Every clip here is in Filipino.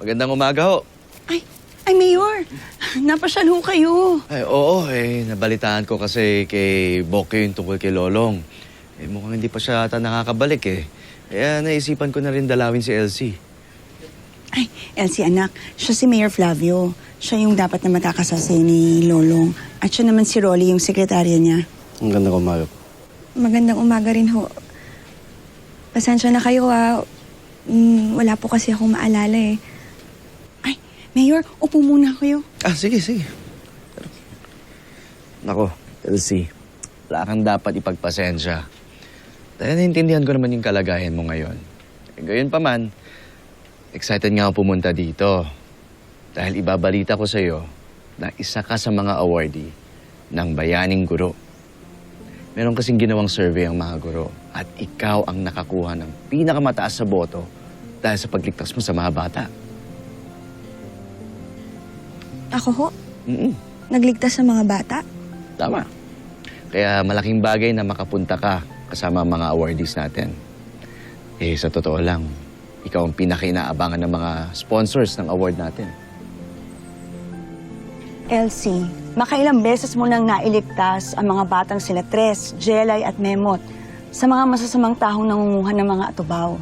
Magandang umaga ho. Ay, ay, Mayor. Napasyal ho kayo. Ay, oo, eh, nabalitaan ko kasi kay Bokyo yung tungkol kay Lolong. Eh, mukhang hindi pa siya ata nakakabalik eh. Kaya naisipan ko na rin dalawin si Elsie. Ay, Elsie anak, siya si Mayor Flavio. Siya yung dapat na matakasasay ni Lolong. At siya naman si Rolly, yung sekretarya niya. Ang ganda ko, Mayo. Magandang umaga rin ho. Pasensya na kayo ha. Mm, wala po kasi akong maalala eh. Ay, Mayor, upo muna kayo. Ah, sige, sige. Nako, Elsie, wala kang dapat ipagpasensya. Dahil naintindihan ko naman yung kalagayan mo ngayon. Eh, gayon pa man, excited nga ako pumunta dito. Dahil ibabalita ko sa'yo na isa ka sa mga awardee ng Bayaning Guro. Meron kasing ginawang survey ang mga guro at ikaw ang nakakuha ng pinakamataas sa boto dahil sa pagligtas mo sa mga bata. Ako ho, Mm-mm. nagligtas sa mga bata. Tama. Kaya malaking bagay na makapunta ka kasama mga awardees natin. Eh, sa totoo lang, ikaw ang pinakainaabangan ng mga sponsors ng award natin. Elsie, makailang beses mo nang nailigtas ang mga batang sila Tres, Jelay at Memot sa mga masasamang tahong nangunguhan ng mga atubaw.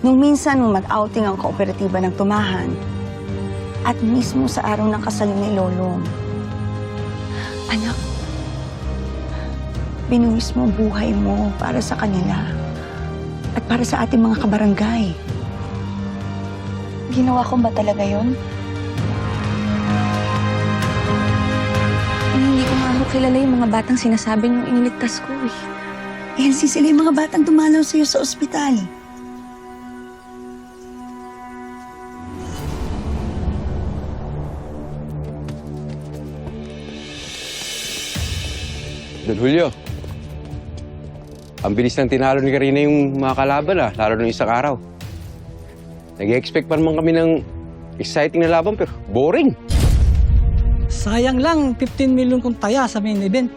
Nung minsan nung mag-outing ang kooperatiba ng tumahan at mismo sa araw ng kasal ni Lolong. Anak, binuwis mo buhay mo para sa kanila at para sa ating mga kabarangay. Ginawa ko ba talaga yon? Hindi ko nga kilala yung mga batang sinasabi niyong iniligtas ko eh. Elsie, sila yung mga batang dumalaw sa'yo sa ospital. Don Julio. Ang bilis ng tinalo ni Karina yung mga kalaban ah, lalo nung isang araw. Nag-expect pa naman kami ng exciting na laban pero boring. Sayang lang, 15 million kong taya sa main event.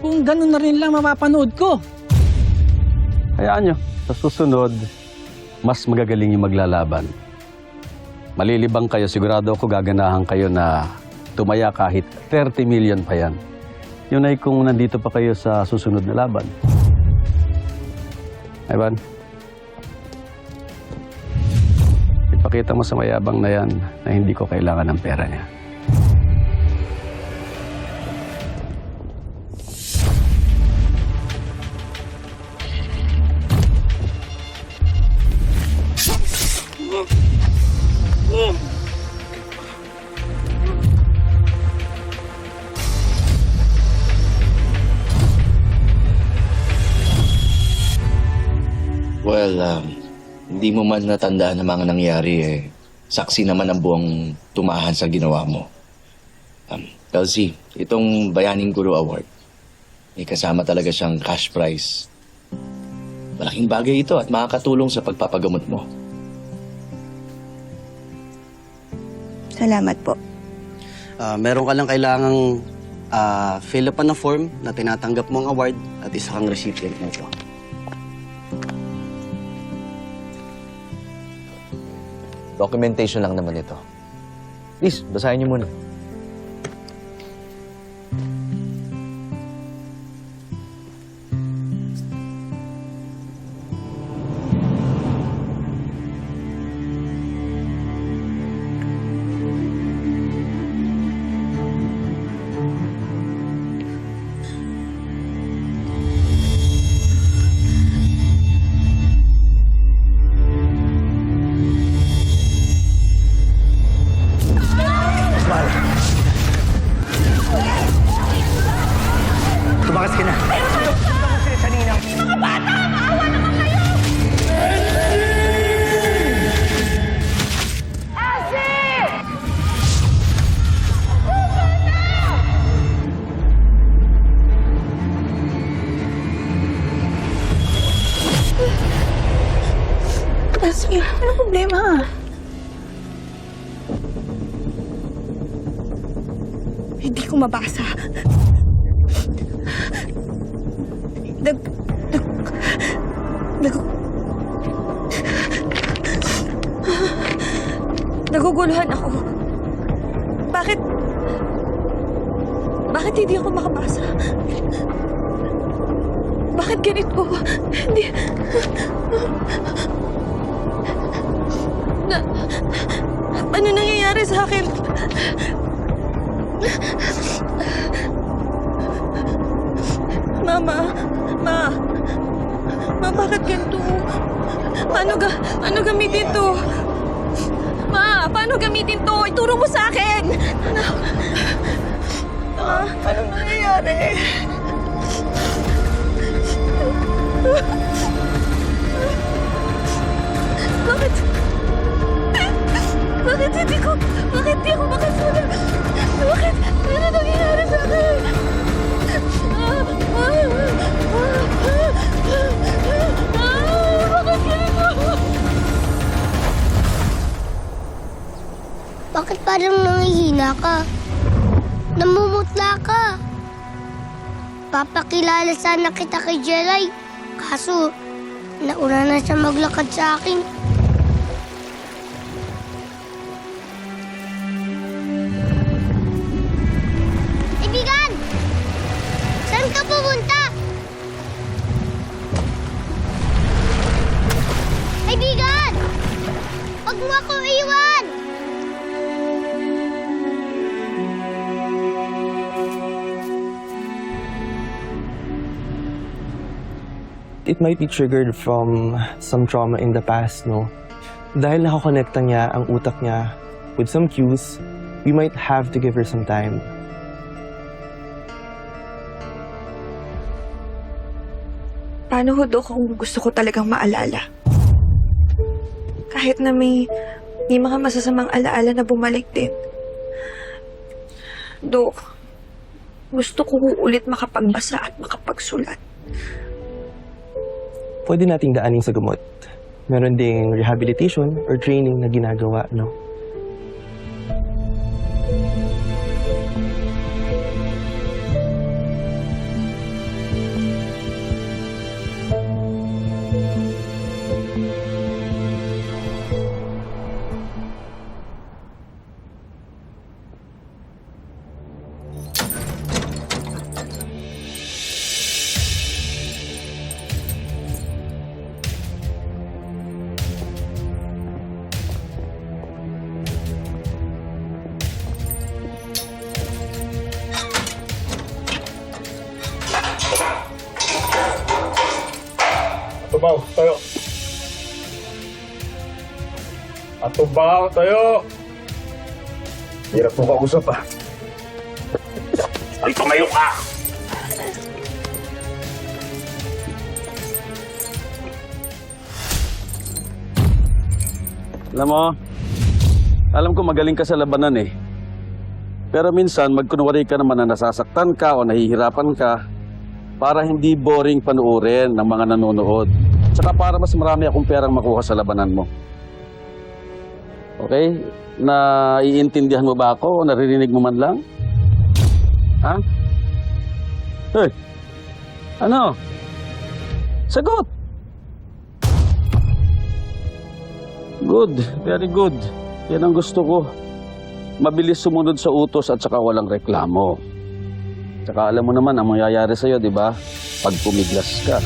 Kung ganun na rin lang mapapanood ko. Hayaan nyo, sa susunod, mas magagaling yung maglalaban. Malilibang kayo, sigurado ako gaganahan kayo na tumaya kahit 30 million pa yan. Yun ay kung nandito pa kayo sa susunod na laban. Evan? Ipakita mo sa mayabang na yan na hindi ko kailangan ng pera niya. Well, um, hindi mo man natandaan ang mga nangyari eh. Saksi naman ang buong tumahan sa ginawa mo. Um, Elsie, itong Bayaning Guru Award, may kasama talaga siyang cash prize. Malaking bagay ito at makakatulong sa pagpapagamot mo. Salamat po. Ah, meron ka lang kailangang ah, fill up na form na tinatanggap mo ang award at isa kang recipient nito. Documentation lang naman ito. Please, basahin niyo muna. Hindi ko mabasa. Nag... Nag... Nag... Naguguluhan ako. Bakit... Bakit hindi ako makabasa? Bakit ganito? Hindi... Na... Ano nangyayari sa akin? Mama, ma, ma, bakit ganito? Paano ga, paano gamitin to? Ma, paano gamitin to? Ituro mo sa akin! Ma, ano nangyayari? Bakit? Bakit hindi ko, bakit hindi ako makasunod? Bakit? Ano nangyayari sa akin? Bakit ganito? Bakit parang nangihina ka? Namumutla ka. Papakilala sana kita kay Jelay. Kaso, nauna na siya maglakad sa akin. Mo ako iwan! it might be triggered from some trauma in the past, no? Dahil nakakonekta niya ang utak niya with some cues, we might have to give her some time. Paano ho do kung gusto ko talagang maalala? Kahit na may, may mga masasamang alaala na bumalik din. Do, gusto ko ulit makapagbasa at makapagsulat. Pwede nating daanin sa gamot. Meron ding rehabilitation or training na ginagawa, no? Tayo. Atubaw, tayo. Hirap mo kausap ah. Ay, tumayo ka! Alam mo, alam ko magaling ka sa labanan eh. Pero minsan, magkunwari ka naman na nasasaktan ka o nahihirapan ka para hindi boring panuorin ng mga nanonood. Tsaka para mas marami akong perang makuha sa labanan mo. Okay? Na iintindihan mo ba ako o naririnig mo man lang? Ha? Hey! Ano? Sagot! Good, very good. Yan ang gusto ko. Mabilis sumunod sa utos at saka walang reklamo. Tsaka alam mo naman ang mangyayari sa'yo, di ba? Pag pumiglas ka.